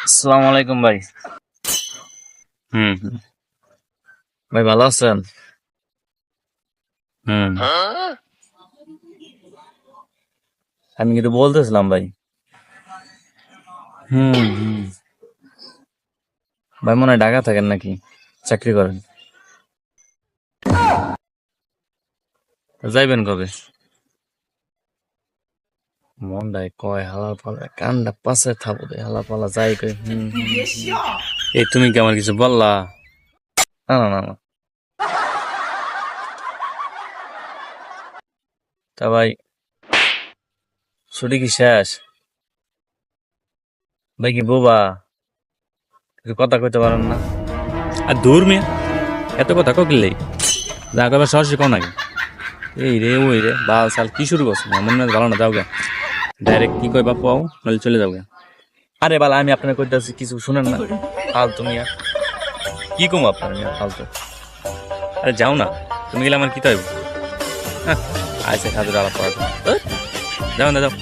আসসালামু আলাইকুম ভাই। হুম। ভাই ভালো আছেন? হুম। আমি কিন্তু বলতেছিলাম ভাই। হুম হুম। ভাই মনে হয় ঢাকা থাকেন নাকি? চাকরি করেন। যাইবেন কবে? মন্ডাই কয় হালার পালা কান্ডা পাশে থাকব দে হালা পালা যাই কই। এই তুমি কি আমার কিছু বললা? না না না তা ভাই, ছুটি কি শেষ? ভাই কি বোবা? কিছু কথা কইতে পারেন না? আর দূর মেয়ে, এত কথা ককিলেই যা কবে সরাসরি কো নাকি এই রে, ওই রে, বাল সাল কি শুরু করছ? মনে ভালো না, যাও ডাইরেক্ট কি কই বাপু আও নাহলে চলে যাও আরে বালা, আমি আপনার কইতাছি, কিছু শুনেন না। ফালতু মিয়া। কি কম আপনার মিয়া, ফালতু? আরে যাও না, তুমি গেলে আমার কি তাইব আচ্ছা খাদুর আলাপ করা যাও না, যাও।